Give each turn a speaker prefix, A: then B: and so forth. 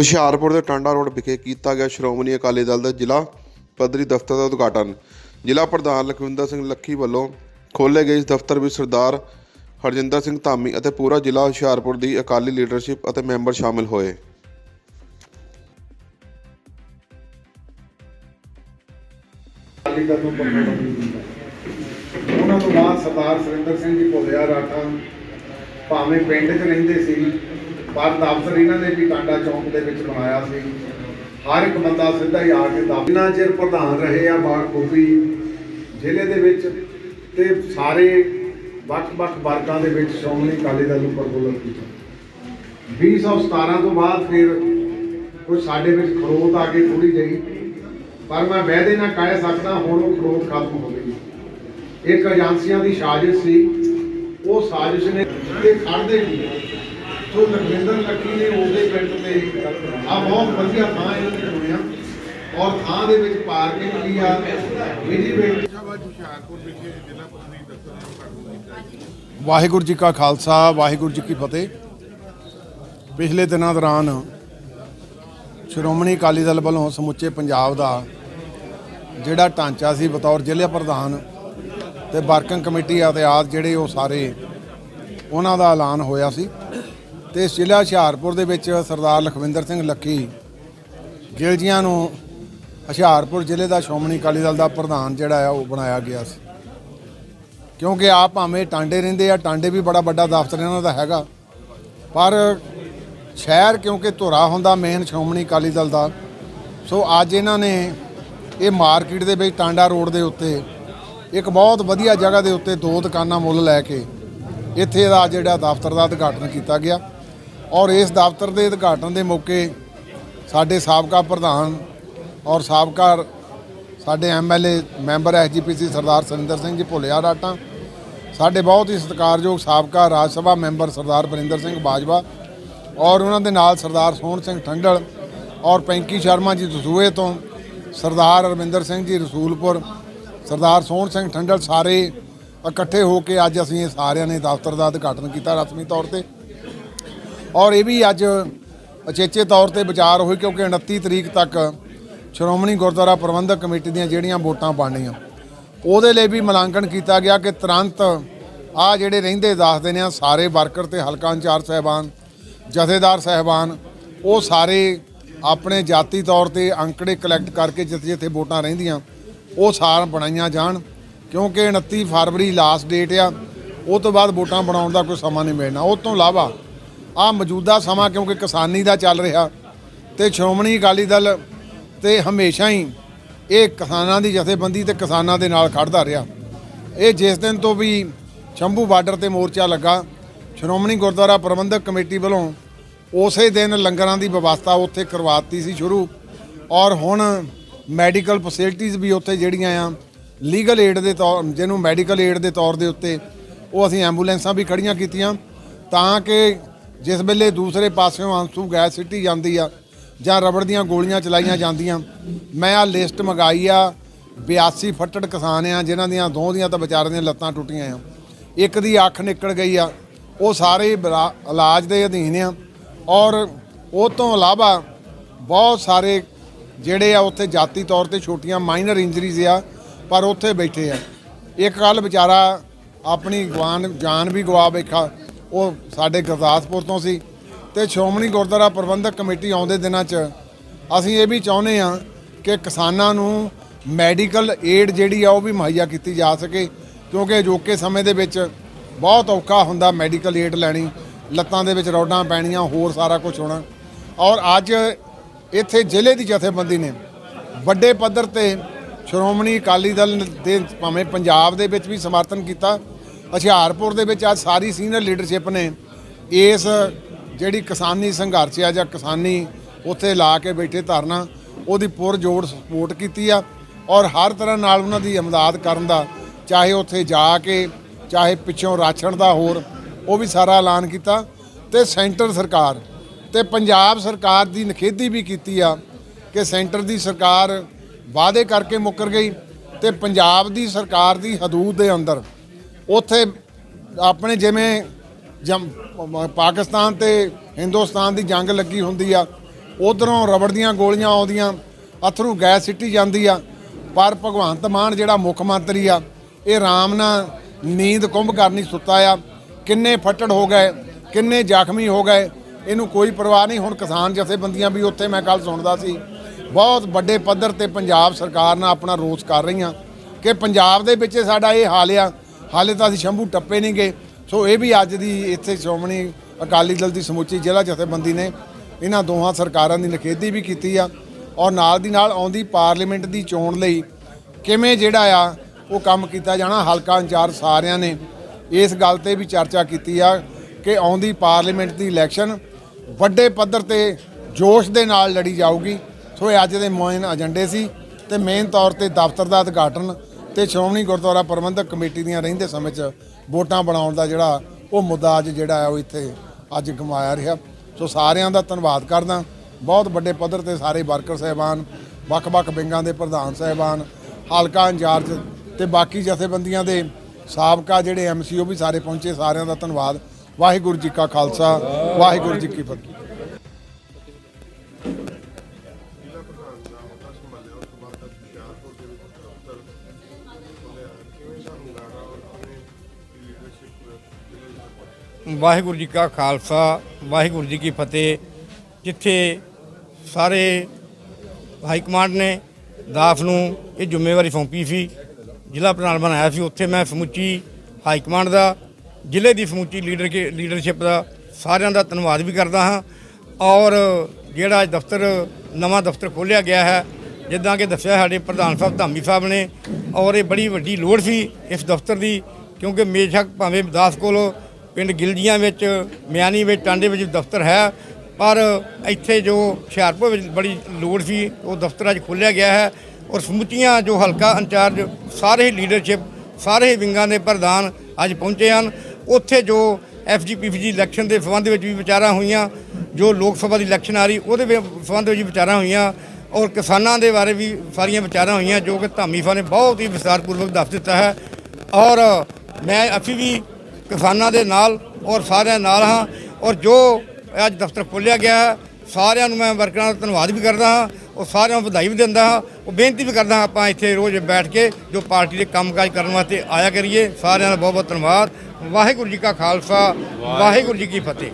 A: ਹੁਸ਼ਿਆਰਪੁਰ ਦੇ ਟਾਂਡਾ ਰੋਡ ਵਿਖੇ ਕੀਤਾ ਗਿਆ ਸ਼੍ਰੋਮਣੀ ਅਕਾਲੀ ਦਲ ਦਾ ਜ਼ਿਲ੍ਹਾ ਪੱਧਰੀ ਦਫ਼ਤਰ ਦਾ ਉਦਘਾਟਨ। ਜ਼ਿਲ੍ਹਾ ਪ੍ਰਧਾਨ ਲਖਵਿੰਦਰ ਸਿੰਘ ਲੱਖੀ ਵੱਲੋਂ ਖੋਲ੍ਹੇ ਗਏ ਇਸ ਦਫ਼ਤਰ ਵਿੱਚ ਸਰਦਾਰ ਹਰਜਿੰਦਰ ਸਿੰਘ ਧਾਮੀ ਅਤੇ ਪੂਰਾ ਜ਼ਿਲ੍ਹਾ ਹੁਸ਼ਿਆਰਪੁਰ ਦੀ ਅਕਾਲੀ ਲੀਡਰਸ਼ਿਪ ਅਤੇ ਮੈਂਬਰ ਸ਼ਾਮਿਲ ਹੋਏ।
B: ਉਹਨਾਂ ਤੋਂ ਬਾਅਦ ਸਰਦਾਰ ਸੁਰਿੰਦਰ ਸਿੰਘ ਜੀ ਭੋਲਿਆ ਰਾਠਾਂ ਭਾਵੇਂ ਪਿੰਡ 'ਚ ਰਹਿੰਦੇ ਸੀ ਪਰ ਦਫ਼ਤਰ ਇਹਨਾਂ ਨੇ ਵੀ ਟਾਂਡਾ ਚੌਂਕ ਦੇ ਵਿੱਚ ਬਣਾਇਆ ਸੀ। ਹਰ ਇੱਕ ਬੰਦਾ ਸਿੱਧਾ ਹੀ ਆ ਕੇ ਦਫ਼ਤਰ ਜਿੰਨਾ ਚਿਰ ਪ੍ਰਧਾਨ ਰਹੇ ਆ ਬਾਖੂਬੀ ਜ਼ਿਲ੍ਹੇ ਦੇ ਵਿੱਚ ਤੇ ਸਾਰੇ ਵੱਖ-ਵੱਖ ਵਰਗਾਂ ਦੇ ਵਿੱਚ ਸ਼੍ਰੋਮਣੀ ਅਕਾਲੀ ਦਲ ਨੂੰ ਪ੍ਰਫੁੱਲਤ ਕੀਤਾ 2017 ਤੋਂ ਬਾਅਦ ਫਿਰ ਕੁਝ ਸਾਡੇ ਵਿੱਚ ਖਰੋਤ ਆ ਕੇ ਥੋੜੀ ਜਿਹੀ, ਪਰ ਮੈਂ ਵਾਅਦੇ ਨਾਲ ਕਹਿ ਸਕਦਾ ਹੁਣ ਉਹ ਖਰੋਤ ਖਤਮ ਹੋ ਗਈ। ਇੱਕ ਏਜੰਸੀਆਂ ਦੀ ਸਾਜ਼ਿਸ਼ ਸੀ, ਉਹ ਸਾਜ਼ਿਸ਼ ਨੇ ਤੇ ਖੜਦੇ ਨਹੀਂ। ਸੋ ਲਖਵਿੰਦਰ ਲੱਕੀ ਨੇ ਉਹਦੇ ਪਿੰਡ ਤੇ ਆ ਬਹੁਤ ਵਧੀਆ ਥਾਂ ਇਹਨਾਂ ਨੇ ਚੁਣਿਆ ਔਰ ਥਾਂ ਦੇ ਵਿੱਚ ਪਾਰਕਿੰਗ ਵੀ ਆ। ਬਿਜ਼ੀ ਬਿਲਡ
C: ਵਾਹਿਗੁਰੂ ਜੀ ਕਾ ਖਾਲਸਾ ਵਾਹਿਗੁਰੂ ਜੀ ਕੀ ਫਤਿਹ। ਪਿਛਲੇ ਦਿਨਾਂ ਦੌਰਾਨ ਸ਼੍ਰੋਮਣੀ ਅਕਾਲੀ ਦਲ ਵੱਲੋਂ ਸਮੁੱਚੇ ਪੰਜਾਬ ਦਾ ਜਿਹੜਾ ਢਾਂਚਾ ਸੀ ਬਤੌਰ ਜ਼ਿਲ੍ਹਾ ਪ੍ਰਧਾਨ ਤੇ ਵਰਕਿੰਗ ਕਮੇਟੀ ਅਤੇ ਆਦ ਜਿਹੜੇ ਉਹ ਸਾਰੇ ਉਹਨਾਂ ਦਾ ਐਲਾਨ ਹੋਇਆ ਸੀ। ਤੇ ਜ਼ਿਲ੍ਹਾ ਹੁਸ਼ਿਆਰਪੁਰ ਦੇ ਵਿੱਚ ਸਰਦਾਰ ਲਖਵਿੰਦਰ ਸਿੰਘ ਲੱਖੀ ਗਿਲਜੀਆਂ ਨੂੰ ਹੁਸ਼ਿਆਰਪੁਰ ਜ਼ਿਲ੍ਹੇ ਦਾ ਸ਼੍ਰੋਮਣੀ ਅਕਾਲੀ ਦਲ ਦਾ ਪ੍ਰਧਾਨ ਜਿਹੜਾ ਆ, ਉਹ ਬਣਾਇਆ ਗਿਆ ਸੀ। ਕਿਉਂਕਿ ਆਪ ਭਾਵੇਂ ਟਾਂਡੇ ਰਹਿੰਦੇ ਆ, ਟਾਂਡੇ ਵੀ ਬੜਾ ਵੱਡਾ ਦਫ਼ਤਰ ਇਹਨਾਂ ਦਾ ਹੈਗਾ। ਪਰ ਸ਼ਹਿਰ ਕਿਉਂਕਿ ਧੁਰਾ ਹੁੰਦਾ ਮੇਨ ਸ਼੍ਰੋਮਣੀ ਅਕਾਲੀ ਦਲ ਦਾ, ਸੋ ਅੱਜ ਇਹਨਾਂ ਨੇ ਇਹ ਮਾਰਕੀਟ ਦੇ ਵਿੱਚ ਟਾਂਡਾ ਰੋਡ ਦੇ ਉੱਤੇ, ਇੱਕ ਬਹੁਤ ਵਧੀਆ ਜਗ੍ਹਾ ਦੇ ਉੱਤੇ ਦੋ ਦੁਕਾਨਾਂ ਮੁੱਲ ਲੈ ਕੇ ਇੱਥੇ ਦਾ ਜਿਹੜਾ ਦਫ਼ਤਰ ਦਾ ਉਦਘਾਟਨ ਕੀਤਾ ਗਿਆ। ਔਰ ਇਸ ਦਫ਼ਤਰ ਦੇ ਉਦਘਾਟਨ ਦੇ ਮੌਕੇ ਸਾਡੇ ਸਾਬਕਾ ਪ੍ਰਧਾਨ ਔਰ ਸਾਬਕਾ ਸਾਡੇ MLA member SGPC Sardar Surinder Singh ji ਭੁੱਲਿਆ ਰਾਟਾਂ, ਸਾਡੇ ਬਹੁਤ ਹੀ ਸਤਿਕਾਰਯੋਗ ਸਾਬਕਾ ਰਾਜ ਸਭਾ ਮੈਂਬਰ ਸਰਦਾਰ ਬਰਿੰਦਰ ਸਿੰਘ ਬਾਜਵਾ ਔਰ ਉਹਨਾਂ ਦੇ ਨਾਲ ਸਰਦਾਰ ਸੋਹਣ ਸਿੰਘ ਠੰਡਲ ਔਰ ਪੈਂਕੀ ਸ਼ਰਮਾ ਜੀ ਦਸੂਏ ਤੋਂ ਸਰਦਾਰ ਅਰਵਿੰਦਰ ਸਿੰਘ ਜੀ ਰਸੂਲਪੁਰ, ਸਰਦਾਰ ਸੋਹਣ ਸਿੰਘ ਠੰਡਲ ਸਾਰੇ ਇਕੱਠੇ ਹੋ ਕੇ ਅੱਜ ਅਸੀਂ ਇਹ ਸਾਰਿਆਂ ਨੇ ਦਫ਼ਤਰ ਦਾ ਉਦਘਾਟਨ ਕੀਤਾ ਰਸਮੀ ਤੌਰ ਤੇ। ਔਰ ਇਹ ਵੀ ਅੱਜ ਅਚੇਚੇ ਤੌਰ ਤੇ ਵਿਚਾਰ ਹੋਈ ਕਿਉਂਕਿ 29 ਤਰੀਕ ਤੱਕ ਸ਼੍ਰੋਮਣੀ ਗੁਰਦੁਆਰਾ ਪ੍ਰਬੰਧਕ ਕਮੇਟੀ ਦੀਆਂ ਜਿਹੜੀਆਂ ਵੋਟਾਂ ਬਣਨੀਆਂ, ਉਹਦੇ ਲਈ ਵੀ ਮੁਲਾਂਕਣ ਕੀਤਾ ਗਿਆ ਕਿ ਤੁਰੰਤ ਆ ਜਿਹੜੇ ਰਹਿੰਦੇ ਦੱਸਦੇ ਨੇ ਆ, ਸਾਰੇ ਵਰਕਰ ਤੇ ਹਲਕਾ ਇੰਚਾਰਜ ਸਹਿਬਾਨ, ਜਥੇਦਾਰ ਸਹਿਬਾਨ, ਉਹ ਸਾਰੇ ਆਪਣੇ ਜਾਤੀ ਤੌਰ ਤੇ ਅੰਕੜੇ ਕਲੈਕਟ ਕਰਕੇ ਜਿੱਥੇ ਜਿੱਥੇ ਵੋਟਾਂ ਰਹਿੰਦੀਆਂ, ਉਹ ਸਾਰ ਬਣਾਈਆਂ ਜਾਣ, ਕਿਉਂਕਿ 29 ਫਰਵਰੀ ਲਾਸਟ ਡੇਟ ਆ, ਉਹ ਤੋਂ ਬਾਅਦ ਵੋਟਾਂ ਬਣਾਉਣ ਦਾ ਕੋਈ ਸਮਾਂ ਨਹੀਂ ਮਿਲਣਾ। ਉਹ ਤੋਂ ਇਲਾਵਾ ਆ ਮੌਜੂਦਾ ਸਮਾਂ ਕਿਉਂਕਿ ਕਿਸਾਨੀ ਦਾ ਚੱਲ ਰਿਹਾ ਤੇ ਸ਼੍ਰੋਮਣੀ ਅਕਾਲੀ ਦਲ ਤੇ ਹਮੇਸ਼ਾ ਹੀ ਇਹ ਕਿਸਾਨਾਂ ਦੀ ਜਥੇਬੰਦੀ ਤੇ ਕਿਸਾਨਾਂ ਦੇ ਨਾਲ ਖੜਦਾ ਰਿਹਾ। ਇਹ ਜਿਸ ਦਿਨ ਤੋਂ ਵੀ ਸ਼ੰਭੂ ਬਾਰਡਰ ਤੇ ਮੋਰਚਾ ਲੱਗਾ, ਸ਼੍ਰੋਮਣੀ ਗੁਰਦੁਆਰਾ ਪ੍ਰਬੰਧਕ ਕਮੇਟੀ ਵੱਲੋਂ ਉਸੇ ਦਿਨ ਲੰਗਰਾਂ ਦੀ ਵਿਵਸਥਾ ਉੱਥੇ ਕਰਵਾਤੀ ਸੀ ਸ਼ੁਰੂ ਔਰ ਹੁਣ ਮੈਡੀਕਲ ਫੈਸਿਲਿਟੀਆਂ ਵੀ ਉੱਥੇ ਜਿਹੜੀਆਂ ਆ ਲੀਗਲ ਏਡ ਦੇ ਤੌਰ, ਜਿਹਨੂੰ ਮੈਡੀਕਲ ਏਡ ਦੇ ਤੌਰ ਦੇ ਉੱਤੇ ਉਹ ਅਸੀਂ ਐਂਬੂਲੈਂਸਾਂ ਵੀ ਖੜੀਆਂ ਕੀਤੀਆਂ ਤਾਂ ਕਿ ਜਿਸ ਵੇਲੇ ਦੂਸਰੇ ਪਾਸਿਓਂ ਆਂਸੂ ਗੈਸ ਸਿੱਟੀ ਜਾਂਦੀ ਆ ਜਾਂ ਰਬੜ ਦੀਆਂ ਗੋਲੀਆਂ ਚਲਾਈਆਂ ਜਾਂਦੀਆਂ, ਮੈਂ ਆ ਲਿਸਟ ਮੰਗਾਈ ਆ 82 ਫੱਟੜ ਕਿਸਾਨ ਆ, ਜਿਨ੍ਹਾਂ ਦੀਆਂ ਦੋ ਦੀਆਂ ਤਾਂ ਵਿਚਾਰਿਆਂ ਦੀਆਂ ਲੱਤਾਂ ਟੁੱਟੀਆਂ ਆ। ਇੱਕ ਦੀ ਅੱਖ ਨਿਕਲ ਗਈ ਆ, ਉਹ ਸਾਰੇ ਬਰਾ- ਇਲਾਜ ਦੇ ਅਧੀਨ ਆ ਔਰ ਉਹ ਤੋਂ ਇਲਾਵਾ ਬਹੁਤ ਸਾਰੇ ਜਿਹੜੇ ਆ ਉੱਥੇ ਜਾਤੀ ਤੌਰ ਤੇ ਛੋਟੀਆਂ ਮਾਈਨਰ ਇੰਜਰੀਜ਼ ਆ, ਪਰ ਉੱਥੇ ਬੈਠੇ ਆ। ਇੱਕ ਕੱਲ ਵਿਚਾਰਾ ਆਪਣੀ ਗਵਾਨ ਜਾਨ ਵੀ ਗਵਾ ਬੈਠਾ ਉਹ ਸਾਡੇ ਗੁਰਦਾਸਪੁਰ ਤੋਂ ਸੀ ਤੇ ਸ਼੍ਰੋਮਣੀ ਗੁਰਦੁਆਰਾ ਪ੍ਰਬੰਧਕ ਕਮੇਟੀ ਆਉਂਦੇ ਦਿਨਾਂ 'ਚ ਅਸੀਂ ਇਹ ਵੀ ਚਾਹੁੰਦੇ ਆ ਕਿ ਕਿਸਾਨਾਂ ਨੂੰ ਮੈਡੀਕਲ ਏਡ ਜਿਹੜੀ ਆ ਉਹ ਵੀ ਮੁਹੱਈਆ ਕੀਤੀ ਜਾ ਸਕੇ, ਕਿਉਂਕਿ ਅਜੋਕੇ ਸਮੇਂ ਦੇ ਵਿੱਚ ਬਹੁਤ ਔਖਾ ਹੁੰਦਾ ਮੈਡੀਕਲ ਏਡ ਲੈਣੀ, ਲੱਤਾਂ ਦੇ ਵਿੱਚ ਰੋਡਾਂ ਪੈਣੀਆਂ, ਹੋਰ ਸਾਰਾ ਕੁਝ ਹੋਣਾ। ਔਰ ਅੱਜ ਇੱਥੇ ਜ਼ਿਲ੍ਹੇ ਦੀ ਜਥੇਬੰਦੀ ਨੇ ਵੱਡੇ ਪੱਧਰ ਤੇ ਸ਼੍ਰੋਮਣੀ ਅਕਾਲੀ ਦਲ ਦੇ ਭਾਵੇਂ ਪੰਜਾਬ ਦੇ ਵਿੱਚ ਵੀ ਸਮਰਥਨ ਕੀਤਾ ਹੁਸ਼ਿਆਰਪੁਰ ਦੇ ਵਿੱਚ ਅੱਜ ਸਾਰੀ ਸੀਨੀਅਰ ਲੀਡਰਸ਼ਿਪ ਨੇ ਇਸ ਜਿਹੜੀ ਕਿਸਾਨੀ ਸੰਘਰਸ਼ ਆ ਜਾਂ ਕਿਸਾਨੀ ਉੱਥੇ ਲਾ ਕੇ ਬੈਠੇ ਧਰਨਾ, ਉਹਦੀ ਪੁਰਜੋੜ ਸਪੋਰਟ ਕੀਤੀ ਆ ਔਰ ਹਰ ਤਰ੍ਹਾਂ ਨਾਲ ਉਹਨਾਂ ਦੀ ਇਮਦਾਦ ਕਰਨ ਦਾ, ਚਾਹੇ ਉੱਥੇ ਜਾ ਕੇ, ਚਾਹੇ ਪਿੱਛੋਂ ਰਾਛਣ ਦਾ ਹੋਰ, ਉਹ ਵੀ ਸਾਰਾ ਐਲਾਨ ਕੀਤਾ ਤੇ ਸੈਂਟਰ ਸਰਕਾਰ ਤੇ ਪੰਜਾਬ ਸਰਕਾਰ ਦੀ ਨਖੇਦੀ ਵੀ ਕੀਤੀ ਆ ਕਿ ਸੈਂਟਰ ਦੀ ਸਰਕਾਰ ਵਾਅਦੇ ਕਰਕੇ ਮੁੱਕਰ ਗਈ ਤੇ ਪੰਜਾਬ ਦੀ ਸਰਕਾਰ ਦੀ ਹਦੂਦ ਦੇ ਅੰਦਰ ਉੱਥੇ ਆਪਣੇ ਜਿਵੇਂ ਜਮ ਪਾਕਿਸਤਾਨ ਤੇ ਹਿੰਦੁਸਤਾਨ ਦੀ ਜੰਗ ਲੱਗੀ ਹੁੰਦੀ ਆ, ਉਧਰੋਂ ਰਬੜ ਦੀਆਂ ਗੋਲੀਆਂ ਆਉਂਦੀਆਂ, ਅਥਰੂ ਗੈਸ ਸਿੱਟੀ ਜਾਂਦੀ ਆ, ਪਰ ਭਗਵੰਤ ਮਾਨ ਜਿਹੜਾ ਮੁੱਖ ਮੰਤਰੀ ਆ, ਇਹ ਆਰਾਮ ਨਾਲ ਨੀਂਦ ਕੁੰਭ ਕਰਨੀ ਸੁੱਤਾ ਆ, ਕਿੰਨੇ ਫੱਟੜ ਹੋ ਗਏ, ਕਿੰਨੇ ਜ਼ਖਮੀ ਹੋ ਗਏ, ਇਹਨੂੰ ਕੋਈ ਪਰਵਾਹ ਨਹੀਂ, ਹੁਣ ਕਿਸਾਨ ਜਥੇਬੰਦੀਆਂ ਵੀ ਉੱਥੇ ਮੈਂ ਕੱਲ ਸੁਣਦਾ ਸੀ, ਬਹੁਤ ਵੱਡੇ ਪੱਧਰ ਤੇ ਪੰਜਾਬ ਸਰਕਾਰ ਨਾਲ ਆਪਣਾ ਰੋਸ ਕਰ ਰਹੀਆਂ, ਕਿ ਪੰਜਾਬ ਦੇ ਵਿੱਚ ਸਾਡਾ ਇਹ ਹਾਲ ਆ ਹਾਲੇ ਤਾਂ ਅਸੀਂ ਸ਼ੰਭੂ ਟੱਪੇ ਨਹੀਂ ਗਏ। ਸੋ ਇਹ ਵੀ ਅੱਜ ਦੀ ਇੱਥੇ ਸ਼੍ਰੋਮਣੀ ਅਕਾਲੀ ਦਲ ਦੀ ਸਮੁੱਚੀ ਜ਼ਿਲ੍ਹਾ ਜਥੇਬੰਦੀ ਨੇ ਇਹਨਾਂ ਦੋਹਾਂ ਸਰਕਾਰਾਂ ਦੀ ਨਿਖੇਧੀ ਵੀ ਕੀਤੀ ਆ ਔਰ ਨਾਲ ਦੀ ਨਾਲ ਆਉਂਦੀ ਪਾਰਲੀਮੈਂਟ ਦੀ ਚੋਣ ਲਈ ਕਿਵੇਂ ਜਿਹੜਾ ਆ ਉਹ ਕੰਮ ਕੀਤਾ ਜਾਣਾ, ਹਲਕਾ ਇੰਚਾਰਜ ਸਾਰਿਆਂ ਨੇ ਇਸ ਗੱਲ ਤੇ ਵੀ ਚਰਚਾ ਕੀਤੀ ਆ ਕਿ ਆਉਂਦੀ ਪਾਰਲੀਮੈਂਟ ਦੀ ਇਲੈਕਸ਼ਨ ਵੱਡੇ ਪੱਧਰ ਤੇ ਜੋਸ਼ ਦੇ ਨਾਲ ਲੜੀ ਜਾਊਗੀ। ਸੋ ਇਹ ਅੱਜ ਦੇ ਮੇਨ ਏਜੰਡੇ ਸੀ ਤੇ ਮੇਨ ਤੌਰ ਤੇ ਦਫ਼ਤਰ ਦਾ ਉਦਘਾਟਨ ਤੇ ਸ਼੍ਰੋਮਣੀ ਗੁਰਦੁਆਰਾ ਪ੍ਰਬੰਧਕ ਕਮੇਟੀ ਦੀਆਂ ਰਹਿੰਦੇ ਸਮੇਂ 'ਚ ਵੋਟਾਂ ਬਣਾਉਣ ਦਾ ਜਿਹੜਾ ਉਹ ਮੁੱਦਾ ਅੱਜ ਜਿਹੜਾ ਹੈ ਉਹ ਇੱਥੇ ਅੱਜ ਗਮਾਇਆ ਰਿਹਾ। ਸੋ ਸਾਰਿਆਂ ਦਾ ਧੰਨਵਾਦ ਕਰਦਾ। ਬਹੁਤ ਵੱਡੇ ਪੱਧਰ ਤੇ ਸਾਰੇ ਵਰਕਰ ਸਹਿਬਾਨ, ਵੱਖ-ਵੱਖ ਵਿੰਗਾਂ ਦੇ ਪ੍ਰਧਾਨ ਸਹਿਬਾਨ, ਹਲਕਾ ਇੰਚਾਰਜ ਤੇ ਬਾਕੀ ਜਥੇਬੰਦੀਆਂ ਦੇ ਸਾਬਕਾ ਜਿਹੜੇ ਐਮਸੀਓ ਵੀ ਸਾਰੇ ਪਹੁੰਚੇ। ਸਾਰਿਆਂ ਦਾ ਧੰਨਵਾਦ। ਵਾਹਿਗੁਰੂ ਜੀ ਕਾ ਖਾਲਸਾ, ਵਾਹਿਗੁਰੂ ਜੀ ਕੀ ਫਤਿਹ।
D: ਵਾਹਿਗੁਰੂ ਜੀ ਕਾ ਖਾਲਸਾ, ਵਾਹਿਗੁਰੂ ਜੀ ਕੀ ਫਤਿਹ। ਜਿੱਥੇ ਸਾਰੇ ਹਾਈ ਕਮਾਂਡ ਨੇ, ਦਾਸ ਨੂੰ ਇਹ ਜ਼ਿੰਮੇਵਾਰੀ ਸੌਂਪੀ ਸੀ, ਜ਼ਿਲ੍ਹਾ ਪ੍ਰਧਾਨ ਬਣਾਇਆ ਸੀ, ਉੱਥੇ ਮੈਂ ਸਮੁੱਚੀ ਹਾਈ ਕਮਾਂਡ ਦਾ, ਜ਼ਿਲ੍ਹੇ ਦੀ ਸਮੁੱਚੀ ਲੀਡਰ ਕੇ, ਲੀਡਰਸ਼ਿਪ ਦਾ ਸਾਰਿਆਂ ਦਾ ਧੰਨਵਾਦ ਵੀ ਕਰਦਾ ਹਾਂ। ਔਰ ਜਿਹੜਾ ਦਫ਼ਤਰ, ਨਵਾਂ ਦਫ਼ਤਰ ਖੋਲ੍ਹਿਆ ਗਿਆ ਹੈ, ਜਿੱਦਾਂ ਕਿ ਦੱਸਿਆ ਸਾਡੇ ਪ੍ਰਧਾਨ ਸਾਹਿਬ ਧਾਮੀ ਸਾਹਿਬ ਨੇ, ਔਰ ਇਹ ਬੜੀ ਵੱਡੀ ਲੋੜ ਸੀ ਇਸ ਦਫ਼ਤਰ ਦੀ ਕਿਉਂਕਿ ਮੇਸ਼ੱਕ ਭਾਵੇਂ ਦਾਸ ਕੋਲ ਪਿੰਡ ਗਿਲਜੀਆਂ ਵਿੱਚ, ਮਿਆਨੀ ਵਿੱਚ, ਟਾਂਡੇ ਵਿੱਚ ਦਫ਼ਤਰ ਹੈ, ਪਰ ਇੱਥੇ ਜੋ ਹੁਸ਼ਿਆਰਪੁਰ ਵਿੱਚ ਬੜੀ ਲੋੜ ਸੀ, ਉਹ ਦਫ਼ਤਰ ਅੱਜ ਖੋਲ੍ਹਿਆ ਗਿਆ ਹੈ ਔਰ ਸਮੁੱਚੀਆਂ ਜੋ ਹਲਕਾ ਇੰਚਾਰਜ, ਸਾਰੇ ਹੀ ਲੀਡਰਸ਼ਿਪ, ਸਾਰੇ ਹੀ ਵਿੰਗਾਂ ਦੇ ਪ੍ਰਧਾਨ ਅੱਜ ਪਹੁੰਚੇ ਹਨ। ਉੱਥੇ ਜੋ ਐਫਜੀਪੀਜੀ ਇਲੈਕਸ਼ਨ ਦੇ ਸੰਬੰਧ ਵਿੱਚ ਵੀ ਵਿਚਾਰਾਂ ਹੋਈਆਂ, ਜੋ ਲੋਕ ਸਭਾ ਦੀ ਇਲੈਕਸ਼ਨ ਆ ਰਹੀ, ਉਹਦੇ ਵੀ ਸੰਬੰਧ ਵਿੱਚ ਵੀ ਵਿਚਾਰਾਂ ਹੋਈਆਂ ਔਰ ਕਿਸਾਨਾਂ ਦੇ ਬਾਰੇ ਵੀ ਸਾਰੀਆਂ ਵਿਚਾਰਾਂ ਹੋਈਆਂ, ਜੋ ਕਿ ਧਾਮੀ ਫਾ ਨੇ ਬਹੁਤ ਹੀ ਵਿਸਤਾਰਪੂਰਵਕ ਦੱਸ ਦਿੱਤਾ ਹੈ। ਔਰ ਮੈਂ ਅਸੀਂ ਵੀ ਕਿਸਾਨਾਂ ਦੇ ਨਾਲ ਔਰ ਸਾਰਿਆਂ ਨਾਲ ਹਾਂ ਔਰ ਜੋ ਅੱਜ ਦਫ਼ਤਰ ਖੋਲ੍ਹਿਆ ਗਿਆ ਹੈ, ਸਾਰਿਆਂ ਨੂੰ ਮੈਂ ਵਰਕਰਾਂ ਦਾ ਧੰਨਵਾਦ ਵੀ ਕਰਦਾ ਹਾਂ ਔਰ ਸਾਰਿਆਂ ਨੂੰ ਵਧਾਈ ਵੀ ਦਿੰਦਾ ਹਾਂ ਉਹ ਬੇਨਤੀ ਵੀ ਕਰਦਾ ਹਾਂ ਆਪਾਂ ਇੱਥੇ ਰੋਜ਼ ਬੈਠ ਕੇ ਜੋ ਪਾਰਟੀ ਦੇ ਕੰਮਕਾਜ ਕਰਨ ਵਾਸਤੇ ਆਇਆ ਕਰੀਏ ਸਾਰਿਆਂ ਦਾ ਬਹੁਤ ਬਹੁਤ ਧੰਨਵਾਦ। ਵਾਹਿਗੁਰੂ ਜੀ ਕਾ ਖਾਲਸਾ ਵਾਹਿਗੁਰੂ ਜੀ ਕੀ ਫਤਿਹ।